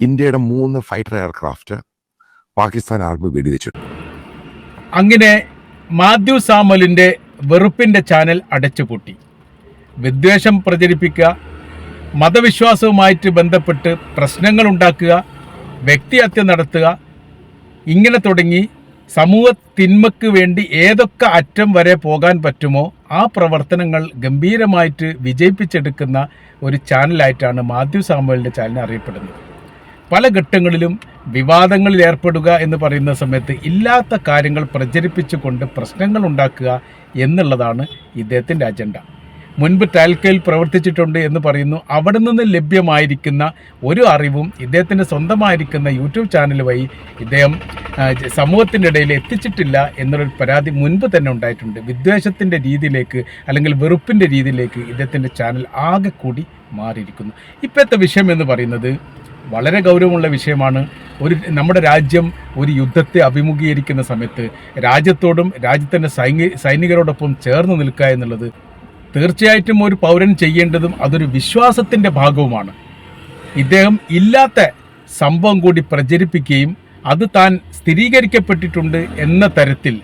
ഇന്ത്യയുടെ മൂന്ന് fighter aircraft Pakistan army വെടിവെച്ചിട്ടു അങ്ങനെ മാത്യു സാമലിന്റെ വെറുപ്പിന്റെ ചാനൽ അടച്ചുപൂട്ടി. വിദ്വേഷം പ്രചരിപ്പിക്കുക മതവിശ്വാസവുമായിട്ട് ബന്ധപ്പെട്ട് പ്രശ്നങ്ങൾ ഉണ്ടാക്കുക വ്യക്തിഹത്യ നടത്തുക ഇങ്ങനെ തുടങ്ങി സമൂഹ തിന്മക്ക് വേണ്ടി ഏതൊക്കെ അറ്റം വരെ പോകാൻ പറ്റുമോ ആ പ്രവർത്തനങ്ങൾ ഗംഭീരമായിട്ട് വിജയിപ്പിച്ചെടുക്കുന്ന ഒരു ചാനലായിട്ടാണ് മാത്യു സാമുവലിന്റെ ചാനൽ അറിയപ്പെടുന്നത്. പല ഘട്ടങ്ങളിലും വിവാദങ്ങളിൽ ഏർപ്പെടുക എന്ന് പറയുന്ന സമയത്ത് ഇല്ലാത്ത കാര്യങ്ങൾ പ്രചരിപ്പിച്ചുകൊണ്ട് പ്രശ്നങ്ങൾ ഉണ്ടാക്കുക എന്നുള്ളതാണ് ഇദ്ദേഹത്തിന്റെ അജണ്ട. മുൻപ് ടാൽക്കയിൽ പ്രവർത്തിച്ചിട്ടുണ്ട് എന്ന് പറയുന്നു. അവിടെ നിന്ന് ലഭ്യമായിരിക്കുന്ന ഒരു അറിവും ഇദ്ദേഹത്തിന്റെ സ്വന്തമായിരിക്കുന്ന യൂട്യൂബ് ചാനൽ വഴി ഇദ്ദേഹം സമൂഹത്തിന്റെ ഇടയിൽ എത്തിച്ചിട്ടില്ല എന്നൊരു പരാതി മുൻപ് തന്നെ ഉണ്ടായിട്ടുണ്ട്. വിദ്വേഷത്തിന്റെ രീതിയിലേക്ക് അല്ലെങ്കിൽ വെറുപ്പിന്റെ രീതിയിലേക്ക് ഇദ്ദേഹത്തിന്റെ ചാനൽ ആകെ കൂടി മാറിയിരിക്കുന്നു. ഇപ്പോഴത്തെ വിഷയം എന്ന് പറയുന്നത് വളരെ ഗൗരവമുള്ള വിഷയമാണ്. ഒരു നമ്മുടെ രാജ്യം ഒരു യുദ്ധത്തെ അഭിമുഖീകരിക്കുന്ന സമയത്ത് രാജ്യത്തോടും രാജ്യത്തിന്റെ സൈനിക സൈനികരോടൊപ്പം ചേർന്ന് നിൽക്കുക എന്നുള്ളത് തീർച്ചയായിട്ടും ഒരു പൗരൻ ചെയ്യേണ്ടതും അതൊരു വിശ്വാസത്തിന്റെ ഭാഗവുമാണ്. ഇദ്ദേഹം ഇല്ലാത്ത സംഭവം കൂടി പ്രചരിപ്പിക്കുകയും അത് താൻ സ്ഥിരീകരിക്കപ്പെട്ടിട്ടുണ്ട് എന്ന തരത്തിൽ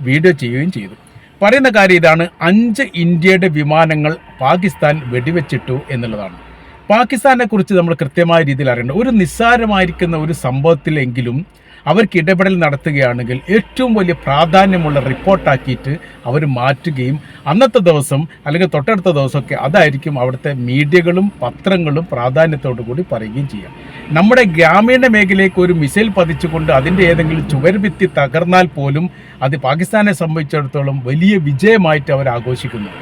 വീഡിയോ ചെയ്യുകയും ചെയ്തു. പറയുന്ന കാര്യം ഇതാണ്. അഞ്ച് ഇന്ത്യയുടെ വിമാനങ്ങൾ പാകിസ്ഥാൻ വെടിവെച്ചിട്ടു എന്നുള്ളതാണ്. പാകിസ്ഥാനെ കുറിച്ച് നമ്മൾ കൃത്യമായ രീതിയിൽ അറിയേണ്ട ഒരു നിസ്സാരമായിരിക്കുന്ന ഒരു സംഭവത്തിലെങ്കിലും അവർക്ക് ഇടപെടൽ നടത്തുകയാണെങ്കിൽ ഏറ്റവും വലിയ പ്രാധാന്യമുള്ള റിപ്പോർട്ടാക്കിയിട്ട് അവർ മാറ്റുകയും അന്നത്തെ ദിവസം അല്ലെങ്കിൽ തൊട്ടടുത്ത ദിവസമൊക്കെ അതായിരിക്കും അവിടുത്തെ മീഡിയകളും പത്രങ്ങളും പ്രാധാന്യത്തോടു കൂടി പറയുകയും ചെയ്യാം. നമ്മുടെ ഗ്രാമീണ മേഖലയ്ക്ക് ഒരു മിസൈൽ പതിച്ചുകൊണ്ട് അതിന്റെ ഏതെങ്കിലും ചുവർഭിത്തി തകർന്നാൽ പോലും അത് പാകിസ്ഥാനെ സംബന്ധിച്ചിടത്തോളം വലിയ വിജയമായിട്ട് അവർ ആഘോഷിക്കുന്നു.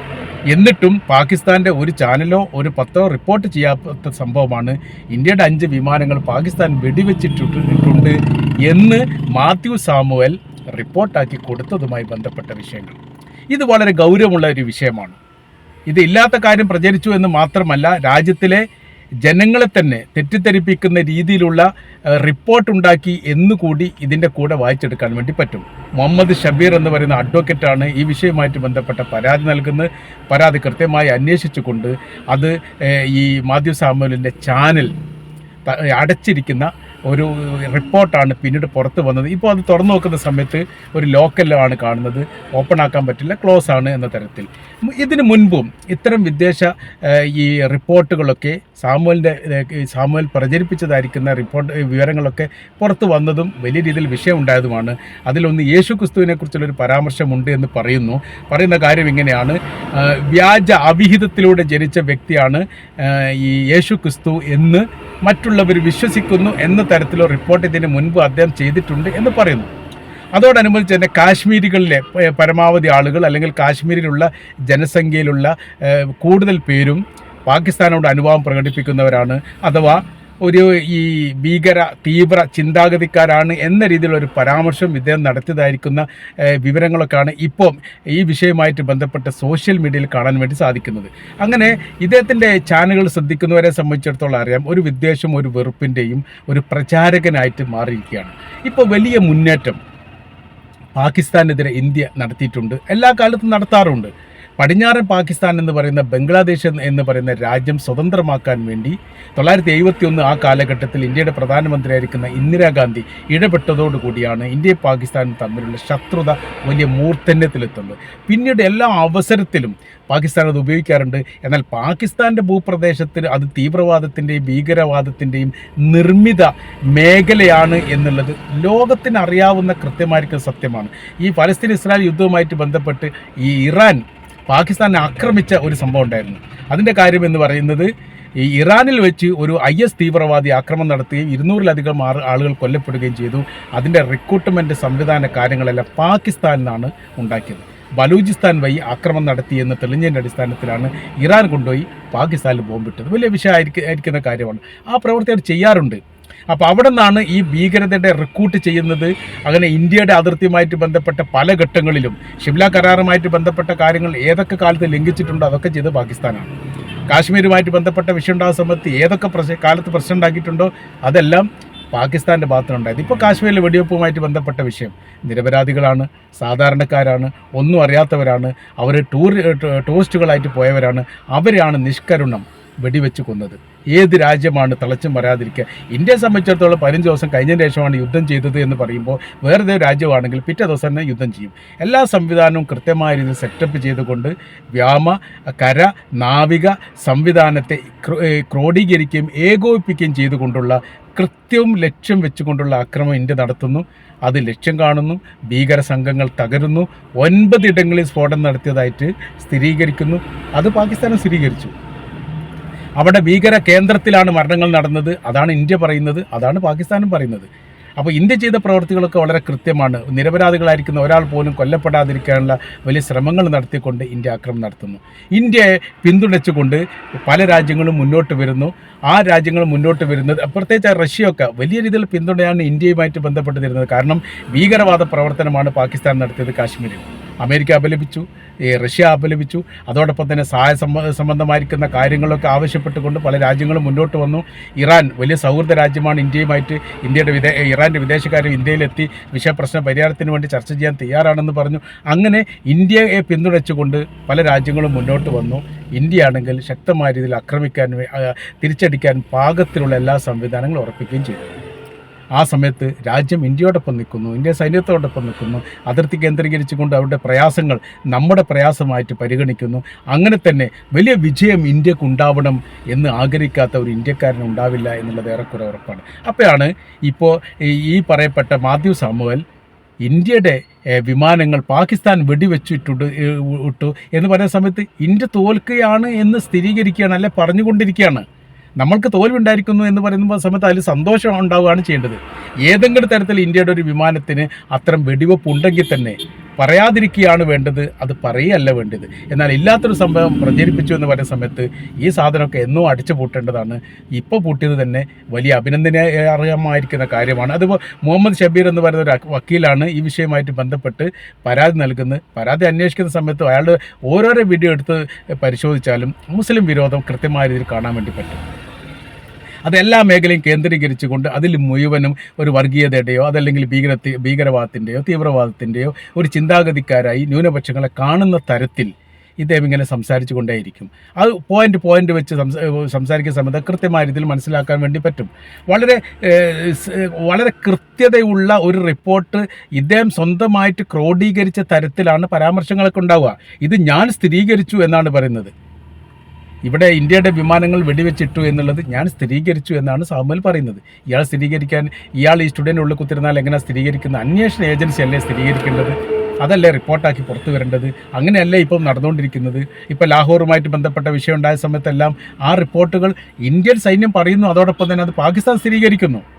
എന്നിട്ടും പാകിസ്ഥാന്റെ ഒരു ചാനലോ ഒരു പത്രോ റിപ്പോർട്ട് ചെയ്യാത്ത സംഭവമാണ്. ഇന്ത്യയുടെ അഞ്ച് വിമാനങ്ങൾ പാകിസ്ഥാൻ വെടിവെച്ചിട്ടിട്ടുണ്ട് എന്ന് മാത്യു സാമുവൽ റിപ്പോർട്ടാക്കി കൊടുത്തതുമായി ബന്ധപ്പെട്ട വിഷയങ്ങൾ. ഇത് വളരെ ഗൗരവമുള്ള ഒരു വിഷയമാണ്. ഇത് ഇല്ലാത്ത കാര്യം പ്രചരിച്ചു എന്ന് മാത്രമല്ല രാജ്യത്തിലെ ജനങ്ങളെ തന്നെ തെറ്റിദ്ധരിപ്പിക്കുന്ന രീതിയിലുള്ള റിപ്പോർട്ട് ഉണ്ടാക്കി എന്നുകൂടി ഇതിന്റെ കൂടെ വായിച്ചെടുക്കാൻ വേണ്ടി പറ്റും. മുഹമ്മദ് ഷബീർ എന്ന് പറയുന്ന അഡ്വക്കേറ്റാണ് ഈ വിഷയവുമായിട്ട് ബന്ധപ്പെട്ട പരാതി നൽകുന്നത്. പരാതി കൃത്യമായി അന്വേഷിച്ചുകൊണ്ട് അത് ഈ മാധ്യമ സാമുവലിന്റെ ചാനൽ അടച്ചിരിക്കുന്ന ഒരു റിപ്പോർട്ടാണ് പിന്നീട് പുറത്ത് വന്നത്. ഇപ്പോൾ അത് തുറന്നു നോക്കുന്ന സമയത്ത് ഒരു ലോക്കലാണ് കാണുന്നത്. ഓപ്പൺ ആക്കാൻ പറ്റില്ല ക്ലോസ് ആണ് എന്ന തരത്തിൽ. ഇതിനു മുൻപും ഇത്തരം വിദേശ ഈ റിപ്പോർട്ടുകളൊക്കെ സാമുവലിന്റെ സാമുവൽ പ്രചരിപ്പിച്ചതായിരിക്കുന്ന റിപ്പോർട്ട് വിവരങ്ങളൊക്കെ പുറത്ത് വന്നതും വലിയ രീതിയിൽ വിഷയം ഉണ്ടായതുമാണ് അതിലൊന്ന് യേശു ക്രിസ്തുവിനെ കുറിച്ചുള്ളൊരു പരാമർശമുണ്ട് എന്ന് പറയുന്നു. പറയുന്ന കാര്യം ഇങ്ങനെയാണ്. വ്യാജ അവിഹിതത്തിലൂടെ ജനിച്ച വ്യക്തിയാണ് ഈ യേശു ക്രിസ്തു എന്ന് മറ്റുള്ളവർ വിശ്വസിക്കുന്നു എന്ന തരത്തിലുള്ള റിപ്പോർട്ട് ഇതിന് മുൻപ് അദ്ദേഹം ചെയ്തിട്ടുണ്ട് എന്ന് പറയുന്നു. അതോടനുബന്ധിച്ച് തന്നെ കാശ്മീരികളിലെ പരമാവധി ആളുകൾ അല്ലെങ്കിൽ കാശ്മീരിലുള്ള ജനസംഖ്യയിലുള്ള കൂടുതൽ പേരും പാകിസ്ഥാനോട് അനുഭാവം പ്രകടിപ്പിക്കുന്നവരാണ് അഥവാ ഒരു ഈ ഭീകര തീവ്ര ചിന്താഗതിക്കാരാണ് എന്ന രീതിയിലുള്ള ഒരു പരാമർശം ഇദ്ദേഹം നടത്തിയതായിരിക്കുന്ന വിവരങ്ങളൊക്കെയാണ് ഇപ്പം ഈ വിഷയവുമായിട്ട് ബന്ധപ്പെട്ട് സോഷ്യൽ മീഡിയയിൽ കാണാൻ വേണ്ടി സാധിക്കുന്നത്. അങ്ങനെ ഇദ്ദേഹത്തിന്റെ ചാനലുകൾ ശ്രദ്ധിക്കുന്നവരെ സംബന്ധിച്ചിടത്തോളം അറിയാം ഒരു വിദ്വേഷം ഒരു വെറുപ്പിന്റെയും ഒരു പ്രചാരകനായിട്ട് മാറിയിരിക്കുകയാണ്. ഇപ്പോൾ വലിയ മുന്നേറ്റം പാകിസ്ഥാനെതിരെ ഇന്ത്യ നടത്തിയിട്ടുണ്ട്. എല്ലാ കാലത്തും നടത്താറുണ്ട്. പടിഞ്ഞാറൻ പാകിസ്ഥാൻ എന്ന് പറയുന്ന ബംഗ്ലാദേശ് എന്ന് പറയുന്ന രാജ്യം സ്വതന്ത്രമാക്കാൻ വേണ്ടി തൊള്ളായിരത്തി എഴുപത്തി ഒന്ന് ആ കാലഘട്ടത്തിൽ ഇന്ത്യയുടെ പ്രധാനമന്ത്രിയായിരിക്കുന്ന ഇന്ദിരാഗാന്ധി ഇടപെട്ടതോടുകൂടിയാണ് ഇന്ത്യ പാകിസ്ഥാൻ തമ്മിലുള്ള ശത്രുത വലിയ മൂർധന്യത്തിലെത്തുന്നത്. പിന്നീട് എല്ലാ അവസരത്തിലും പാകിസ്ഥാൻ അത് ഉപയോഗിക്കാറുണ്ട്. എന്നാൽ പാകിസ്ഥാന്റെ ഭൂപ്രദേശത്തിൽ അത് തീവ്രവാദത്തിന്റെയും ഭീകരവാദത്തിന്റെയും നിർമ്മിത മേഖലയാണ് എന്നുള്ളത് ലോകത്തിന് അറിയാവുന്ന കൃത്യമായിരിക്കുന്ന സത്യമാണ്. ഈ പലസ്തീൻ ഇസ്രായേൽ യുദ്ധവുമായിട്ട് ബന്ധപ്പെട്ട് ഈ ഇറാൻ പാകിസ്ഥാനെ ആക്രമിച്ച ഒരു സംഭവം ഉണ്ടായിരുന്നു. അതിന്റെ കാര്യം എന്ന് പറയുന്നത് ഈ ഇറാനിൽ വെച്ച് ഒരു ഐ എസ് തീവ്രവാദി ആക്രമണം നടത്തുകയും ഇരുന്നൂറിലധികം ആളുകൾ കൊല്ലപ്പെടുകയും ചെയ്തു. അതിന്റെ റിക്രൂട്ട്മെന്റ് സംവിധാന കാര്യങ്ങളെല്ലാം പാകിസ്ഥാനിൽ നിന്നാണ് ഉണ്ടാക്കിയത്. ബലൂചിസ്ഥാൻ വഴി ആക്രമണം നടത്തിയെന്ന് തെളിഞ്ഞതിന്റെ അടിസ്ഥാനത്തിലാണ് ഇറാൻ കൊണ്ടുപോയി പാകിസ്ഥാനിൽ ബോംബിട്ടത്. വലിയ വിഷയമായിരിക്കും ആയിരിക്കുന്ന കാര്യമാണ്. ആ പ്രവൃത്തി അവർ ചെയ്യാറുണ്ട്. അപ്പോൾ അവിടെ നിന്നാണ് ഈ ഭീകരതയുടെ റിക്രൂട്ട് ചെയ്യുന്നത്. അങ്ങനെ ഇന്ത്യയുടെ അതിർത്തിയുമായിട്ട് ബന്ധപ്പെട്ട പല ഘട്ടങ്ങളിലും ഷിംല കരാറുമായിട്ട് ബന്ധപ്പെട്ട കാര്യങ്ങൾ ഏതൊക്കെ കാലത്ത് ലംഘിച്ചിട്ടുണ്ടോ അതൊക്കെ ചെയ്ത് പാകിസ്ഥാനാണ്. കാശ്മീരുമായിട്ട് ബന്ധപ്പെട്ട വിഷയം ഉണ്ടാകുന്ന സമയത്ത് ഏതൊക്കെ പ്രശ്ന കാലത്ത് പ്രശ്നം ഉണ്ടാക്കിയിട്ടുണ്ടോ അതെല്ലാം പാകിസ്ഥാന്റെ ഭാഗത്തുനിന്നുണ്ടായത്. ഇപ്പോൾ കാശ്മീരിലെ വെടിവെപ്പുമായിട്ട് ബന്ധപ്പെട്ട വിഷയം നിരപരാധികളാണ് സാധാരണക്കാരാണ് ഒന്നും അറിയാത്തവരാണ് അവർ ടൂർ ടൂറിസ്റ്റുകളായിട്ട് പോയവരാണ് അവരാണ് നിഷ്കരുണം. വെടിവെച്ച് കൊന്നത്. ഏത് രാജ്യമാണ് തിളച്ചും വരാതിരിക്കുക ഇന്ത്യയെ സംബന്ധിച്ചിടത്തോളം പതിനഞ്ച് ദിവസം കഴിഞ്ഞതിന് ശേഷമാണ് യുദ്ധം ചെയ്തത് എന്ന് പറയുമ്പോൾ വേറെ രാജ്യമാണെങ്കിൽ പിറ്റേ ദിവസം തന്നെ യുദ്ധം ചെയ്യും. എല്ലാ സംവിധാനവും കൃത്യമായ രീതിയിൽ സെറ്റപ്പ് ചെയ്തുകൊണ്ട് വ്യാമ കര നാവിക സംവിധാനത്തെ ക്രോഡീകരിക്കുകയും ഏകോപിപ്പിക്കുകയും ചെയ്തുകൊണ്ടുള്ള കൃത്യവും ലക്ഷ്യം വെച്ചുകൊണ്ടുള്ള ആക്രമണം ഇന്ത്യ നടത്തുന്നു. അത് ലക്ഷ്യം കാണുന്നു ഭീകര സംഘങ്ങൾ തകരുന്നു ഒൻപതിടങ്ങളിൽ സ്ഫോടനം നടത്തിയതായിട്ട് സ്ഥിരീകരിക്കുന്നു. അത് പാകിസ്ഥാനും സ്ഥിരീകരിച്ചു. അവിടെ ഭീകര കേന്ദ്രത്തിലാണ് മരണങ്ങൾ നടന്നത്. അതാണ് ഇന്ത്യ പറയുന്നത്. അതാണ് പാകിസ്ഥാനും പറയുന്നത്. അപ്പോൾ ഇന്ത്യ ചെയ്ത പ്രവൃത്തികളൊക്കെ വളരെ കൃത്യമാണ്. നിരപരാധികളായിരിക്കുന്ന ഒരാൾ പോലും കൊല്ലപ്പെടാതിരിക്കാനുള്ള വലിയ ശ്രമങ്ങൾ നടത്തിക്കൊണ്ട് ഇന്ത്യ ആക്രമണം നടത്തുന്നു. ഇന്ത്യയെ പിന്തുണച്ചുകൊണ്ട് പല രാജ്യങ്ങളും മുന്നോട്ട് വരുന്നു. ആ രാജ്യങ്ങൾ മുന്നോട്ട് വരുന്നത് പ്രത്യേകിച്ച് റഷ്യയൊക്കെ വലിയ രീതിയിൽ പിന്തുണയാണ് ഇന്ത്യയുമായിട്ട് ബന്ധപ്പെട്ടിരുന്നത്. കാരണം ഭീകരവാദ പ്രവർത്തനമാണ് പാകിസ്ഥാൻ നടത്തിയത് കാശ്മീരിൽ. അമേരിക്ക അപലപിച്ചു ഈ റഷ്യ അപലപിച്ചു. അതോടൊപ്പം തന്നെ സഹായ സംബ- സംബന്ധമായിരിക്കുന്ന കാര്യങ്ങളൊക്കെ ആവശ്യപ്പെട്ടുകൊണ്ട് പല രാജ്യങ്ങളും മുന്നോട്ട് വന്നു. ഇറാൻ വലിയ സൗഹൃദ രാജ്യമാണ്. ഇന്ത്യയുമായിട്ട് ഇന്ത്യയുടെ വിദേ ഇറാന്റെ വിദേശകാര്യം ഇന്ത്യയിലെത്തി വിഷയപ്രശ്ന പരിഹാരത്തിന് വേണ്ടി ചർച്ച ചെയ്യാൻ തയ്യാറാണെന്ന് പറഞ്ഞു. അങ്ങനെ ഇന്ത്യയെ പിന്തുണച്ചുകൊണ്ട് പല രാജ്യങ്ങളും മുന്നോട്ട് വന്നു. ഇന്ത്യയാണെങ്കിൽ ശക്തമായ രീതിയിൽ ആക്രമിക്കാൻ തിരിച്ചടിക്കാൻ പാകത്തിലുള്ള എല്ലാ സംവിധാനങ്ങളും ഉറപ്പിക്കുകയും ചെയ്തു. ആ സമയത്ത് രാജ്യം ഇന്ത്യയോടൊപ്പം നിൽക്കുന്നു ഇന്ത്യ സൈന്യത്തോടൊപ്പം നിൽക്കുന്നു അതിർത്തി കേന്ദ്രീകരിച്ചുകൊണ്ട് അവരുടെ പ്രയാസങ്ങൾ നമ്മുടെ പ്രയാസമായിട്ട് പരിഗണിക്കുന്നു. അങ്ങനെ തന്നെ വലിയ വിജയം ഇന്ത്യയ്ക്ക് ഉണ്ടാവണം എന്ന് ആഗ്രഹിക്കാത്ത ഒരു ഇന്ത്യക്കാരൻ ഉണ്ടാവില്ല എന്നുള്ളത് ഏറെക്കുറെ ഉറപ്പാണ്. അപ്പോഴാണ് ഇപ്പോൾ ഈ- പറയപ്പെട്ട മാത്യു സാമുവൽ ഇന്ത്യയുടെ വിമാനങ്ങൾ പാകിസ്ഥാൻ വെടിവെച്ചിട്ടുണ്ട് ഇട്ടു എന്ന് പറയുന്ന സമയത്ത് ഇന്ത്യ തോൽക്കുകയാണ് എന്ന് സ്ഥിരീകരിക്കുകയാണ് അല്ലെ പറഞ്ഞുകൊണ്ടിരിക്കുകയാണ്? നമ്മൾക്ക് തോൽവുണ്ടായിരിക്കുന്നു എന്ന് പറയുന്ന സമയത്ത് അതിൽ സന്തോഷം ഉണ്ടാവുകയാണ് ചെയ്യേണ്ടത്. ഏതെങ്കിലും തരത്തിൽ ഇന്ത്യയുടെ ഒരു വിമാനത്തിന് അത്തരം വെടിവെപ്പ് ഉണ്ടെങ്കിൽ തന്നെ പറയാതിരിക്കുകയാണ് വേണ്ടത് അത് പറയുകയല്ല വേണ്ടത്. എന്നാൽ ഇല്ലാത്തൊരു സംഭവം പ്രചരിപ്പിച്ചു എന്ന് പറയുന്ന സമയത്ത് ഈ സാധനമൊക്കെ എന്നോ അടിച്ചു പൂട്ടേണ്ടതാണ്. ഇപ്പോൾ പൂട്ടിയത് തന്നെ വലിയ അഭിനന്ദനീയമായിരിക്കുന്ന കാര്യമാണ്. അതുപോലെ മുഹമ്മദ് ഷബീർ എന്ന് പറയുന്ന ഒരു വക്കീലാണ് ഈ വിഷയമായിട്ട് ബന്ധപ്പെട്ട് പരാതി നൽകുന്നത്. പരാതി അന്വേഷിക്കുന്ന സമയത്ത് അയാൾ ഓരോരോ വീഡിയോ എടുത്ത് പരിശോധിച്ചാലും മുസ്ലിം വിരോധം കൃത്യമായ രീതിയിൽ കാണാൻ വേണ്ടി പറ്റും. അത് എല്ലാ മേഖലയും കേന്ദ്രീകരിച്ചുകൊണ്ട് അതിൽ മുഴുവനും ഒരു വർഗീയതയുടെയോ അതല്ലെങ്കിൽ ഭീകര ഭീകരവാദത്തിന്റെയോ തീവ്രവാദത്തിന്റെയോ ഒരു ചിന്താഗതിക്കാരായി ന്യൂനപക്ഷങ്ങളെ കാണുന്ന തരത്തിൽ ഇദ്ദേഹം ഇങ്ങനെ സംസാരിച്ചു കൊണ്ടേയിരിക്കും. അത് പോയിന്റ് പോയിന്റ് വെച്ച് സംസ- സംസാരിക്കുന്ന സമയത്ത് കൃത്യമായ രീതിയിൽ മനസ്സിലാക്കാൻ വേണ്ടി പറ്റും. വളരെ വളരെ കൃത്യതയുള്ള ഒരു റിപ്പോർട്ട് ഇദ്ദേഹം സ്വന്തമായിട്ട് ക്രോഡീകരിച്ച തരത്തിലാണ് പരാമർശങ്ങളൊക്കെ ഉണ്ടാവുക. ഇത് ഞാൻ സ്ഥിരീകരിച്ചു എന്നാണ് പറയുന്നത്. ഇവിടെ ഇന്ത്യയുടെ വിമാനങ്ങൾ വെടിവെച്ചിട്ടു എന്നുള്ളത് ഞാൻ സ്ഥിരീകരിച്ചു എന്നാണ് സാമുവൽ പറയുന്നത്. ഇയാൾ സ്ഥിരീകരിക്കാൻ ഇയാൾ ഈ സ്റ്റുഡന്റ് ഉള്ളിൽ കുത്തിരുന്നാൽ എങ്ങനെ സ്ഥിരീകരിക്കുന്ന? അന്വേഷണ ഏജൻസി അല്ലേ സ്ഥിരീകരിക്കേണ്ടത്? അതല്ലേ റിപ്പോർട്ടാക്കി പുറത്തു വരേണ്ടത്? അങ്ങനെയല്ലേ ഇപ്പം നടന്നുകൊണ്ടിരിക്കുന്നത്? ഇപ്പോൾ ലാഹോറുമായിട്ട് ബന്ധപ്പെട്ട വിഷയം ഉണ്ടായ സമയത്തെല്ലാം ആ റിപ്പോർട്ടുകൾ ഇന്ത്യൻ സൈന്യം പറയുന്നു. അതോടൊപ്പം തന്നെ അത് പാകിസ്ഥാൻ സ്ഥിരീകരിക്കുന്നു.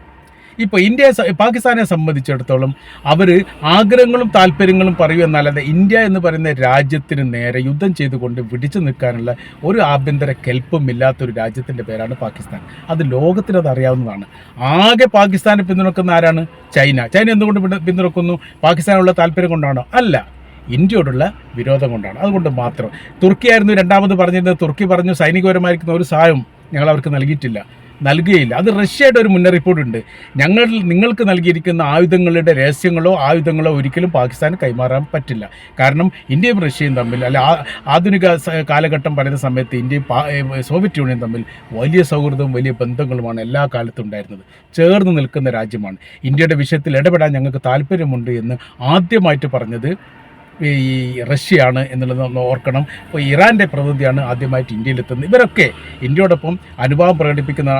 ഇപ്പോൾ ഇന്ത്യയെ പാകിസ്ഥാനെ സംബന്ധിച്ചിടത്തോളം അവർ ആഗ്രഹങ്ങളും താല്പര്യങ്ങളും പറയൂ എന്നല്ലാതെ ഇന്ത്യ എന്ന് പറയുന്ന രാജ്യത്തിന് നേരെ യുദ്ധം ചെയ്തുകൊണ്ട് പിടിച്ചു നിൽക്കാനുള്ള ഒരു ആഭ്യന്തര കെൽപ്പും ഇല്ലാത്തൊരു രാജ്യത്തിന്റെ പേരാണ് പാകിസ്ഥാൻ. അത് ലോകത്തിനത് അറിയാവുന്നതാണ്. ആകെ പാകിസ്ഥാനെ പിന്തുണക്കുന്ന ആരാണ്? ചൈന. ചൈന എന്തുകൊണ്ട് പിന്തു- പിന്തുണക്കുന്നു? പാകിസ്ഥാനുള്ള താല്പര്യം കൊണ്ടാണോ? അല്ല. ഇന്ത്യയോടുള്ള വിരോധം കൊണ്ടാണ്. അതുകൊണ്ട് മാത്രം. തുർക്കിയായിരുന്നു രണ്ടാമത് പറഞ്ഞിരുന്നത്. തുർക്കി പറഞ്ഞു സൈനികപരമായിരിക്കുന്ന ഒരു സഹായം ഞങ്ങൾ അവർക്ക് നൽകിയിട്ടില്ല. നൽകുകയില്ല. അത് റഷ്യയുടെ ഒരു മുന്നറിയിപ്പോടുണ്ട് ഞങ്ങൾ നിങ്ങൾക്ക് നൽകിയിരിക്കുന്ന ആയുധങ്ങളുടെ രഹസ്യങ്ങളോ ആയുധങ്ങളോ ഒരിക്കലും പാകിസ്ഥാൻ കൈമാറാൻ പറ്റില്ല. കാരണം ഇന്ത്യയും റഷ്യയും തമ്മിൽ അല്ല ആധുനിക കാലഘട്ടം പറയുന്ന സമയത്ത് ഇന്ത്യയും സോവിയറ്റ് യൂണിയൻ തമ്മിൽ വലിയ സൗഹൃദവും വലിയ ബന്ധങ്ങളുമാണ് എല്ലാ കാലത്തും ഉണ്ടായിരുന്നത്. ചേർന്ന് നിൽക്കുന്ന രാജ്യമാണ്. ഇന്ത്യയുടെ വിഷയത്തിൽ ഇടപെടാൻ ഞങ്ങൾക്ക് താല്പര്യമുണ്ട് എന്ന് ആദ്യമായിട്ട് പറഞ്ഞത് ഈ റഷ്യയാണ് എന്നുള്ളത് നമ്മൾ ഓർക്കണം. ഇപ്പോൾ ഇറാന്റെ പ്രതിനിധിയാണ് ആദ്യമായിട്ട് ഇന്ത്യയിലെത്തുന്നത്. ഇവരൊക്കെ ഇന്ത്യയോടൊപ്പം അനുഭാവം പ്രകടിപ്പിക്കുന്ന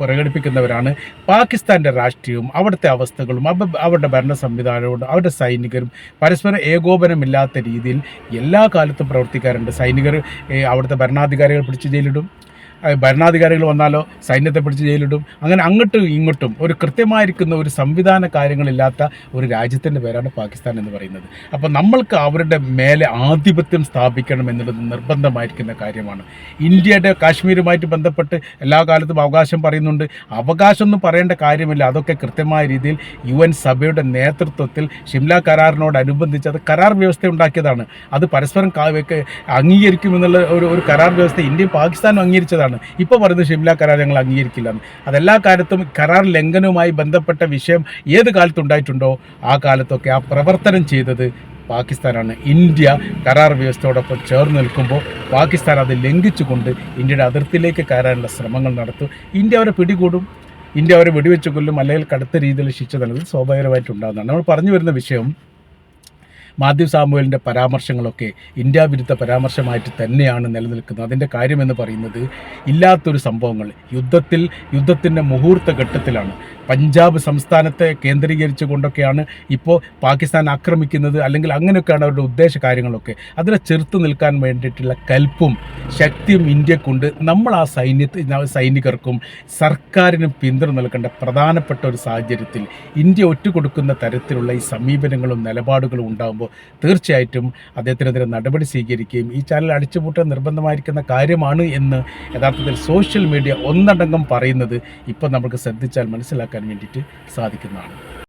പ്രകടിപ്പിക്കുന്നവരാണ്. പാകിസ്ഥാന്റെ രാഷ്ട്രീയവും അവിടുത്തെ അവസ്ഥകളും അവ- അവരുടെ ഭരണ സംവിധാനവും അവരുടെ സൈനികരും പരസ്പരം ഏകോപനമില്ലാത്ത രീതിയിൽ എല്ലാ കാലത്തും പ്രവർത്തിക്കാറുണ്ട്. സൈനികർ അവിടുത്തെ ഭരണാധികാരികൾ പിടിച്ച് ജയിലിടും. ഭരണാധികാരികൾ വന്നാലോ സൈന്യത്തെ പിടിച്ച് ജയിലിടും. അങ്ങനെ അങ്ങോട്ടും ഇങ്ങോട്ടും ഒരു കൃത്യമായിരിക്കുന്ന ഒരു സംവിധാന കാര്യങ്ങളില്ലാത്ത ഒരു രാജ്യത്തിന്റെ പേരാണ് പാകിസ്ഥാൻ എന്ന് പറയുന്നത്. അപ്പോൾ നമ്മൾക്ക് അവരുടെ മേലെ ആധിപത്യം സ്ഥാപിക്കണം എന്നുള്ളത് നിർബന്ധമായിരിക്കുന്ന കാര്യമാണ്. ഇന്ത്യയുടെ കാശ്മീരുമായിട്ട് ബന്ധപ്പെട്ട് എല്ലാ കാലത്തും അവകാശം പറയുന്നുണ്ട്. അവകാശം ഒന്നും പറയേണ്ട കാര്യമില്ല. അതൊക്കെ കൃത്യമായ രീതിയിൽ യു എൻ സഭയുടെ നേതൃത്വത്തിൽ ഷിംല കരാറിനോടനുബന്ധിച്ച് അത് കരാർ വ്യവസ്ഥ ഉണ്ടാക്കിയതാണ്. അത് പരസ്പരം അംഗീകരിക്കുമെന്നുള്ള ഒരു ഒരു കരാർ വ്യവസ്ഥ ഇന്ത്യയും പാകിസ്ഥാനും അംഗീകരിച്ചതാണ്. ഇപ്പോൾ പറയുന്നത് ഷിംല കരാർ ഞങ്ങൾ അംഗീകരിക്കില്ല എന്ന്. അതെല്ലാ കാലത്തും കരാർ ലംഘനവുമായി ബന്ധപ്പെട്ട വിഷയം ഏത് കാലത്തുണ്ടായിട്ടുണ്ടോ ആ കാലത്തൊക്കെ ആ പ്രവർത്തനം ചെയ്തത് പാകിസ്ഥാനാണ്. ഇന്ത്യ കരാർ വ്യവസ്ഥയോടൊപ്പം ചേർന്ന് നിൽക്കുമ്പോൾ പാകിസ്ഥാൻ അത് ലംഘിച്ചുകൊണ്ട് ഇന്ത്യയുടെ അതിർത്തിയിലേക്ക് കയറാനുള്ള ശ്രമങ്ങൾ നടത്തും. ഇന്ത്യ അവരെ പിടികൂടും. ഇന്ത്യ അവരെ വെടിവെച്ച് കൊല്ലും അല്ലെങ്കിൽ കടുത്ത രീതിയിൽ ശിക്ഷ നൽകുന്നത് സ്വാഭാവികമായിട്ടുണ്ടാകുന്നതാണ് നമ്മൾ പറഞ്ഞു വരുന്ന വിഷയം മാത്യു സാമുവലിന്റെ പരാമർശങ്ങളൊക്കെ ഇന്ത്യ വിരുദ്ധ പരാമർശമായിട്ട് തന്നെയാണ് നിലനിൽക്കുന്നത്. അതിന്റെ കാര്യമെന്ന് പറയുന്നത് ഇല്ലാത്തൊരു സംഭവങ്ങൾ. യുദ്ധത്തിൽ യുദ്ധത്തിന്റെ മുഹൂർത്ത ഘട്ടത്തിലാണ്. പഞ്ചാബ് സംസ്ഥാനത്തെ കേന്ദ്രീകരിച്ചു കൊണ്ടൊക്കെയാണ് ഇപ്പോൾ പാകിസ്ഥാൻ ആക്രമിക്കുന്നത് അല്ലെങ്കിൽ അങ്ങനെയൊക്കെയാണ് അവരുടെ ഉദ്ദേശ കാര്യങ്ങളൊക്കെ. അതിനെ ചെറുത്ത് നിൽക്കാൻ വേണ്ടിയിട്ടുള്ള കൽപ്പും ശക്തിയും ഇന്ത്യക്കുണ്ട്. നമ്മൾ ആ സൈന്യത്തിൽ സൈനികർക്കും സർക്കാരിനും പിന്തുണ നൽകേണ്ട പ്രധാനപ്പെട്ട ഒരു സാഹചര്യത്തിൽ ഇന്ത്യ ഒറ്റുകൊടുക്കുന്ന തരത്തിലുള്ള ഈ സമീപനങ്ങളും നിലപാടുകളും ഉണ്ടാകുമ്പോൾ തീർച്ചയായിട്ടും അദ്ദേഹത്തിനെതിരെ നടപടി സ്വീകരിക്കുകയും ഈ ചാനൽ അടിച്ചുപൂട്ടാൻ നിർബന്ധമായിരിക്കുന്ന കാര്യമാണ് എന്ന് യഥാർത്ഥത്തിൽ സോഷ്യൽ മീഡിയ ഒന്നടങ്കം പറയുന്നത് ഇപ്പോൾ നമുക്ക് ശ്രദ്ധിച്ചാൽ മനസ്സിലാക്കാൻ വേണ്ടിയിട്ട് സാധിക്കുന്നതാണ്.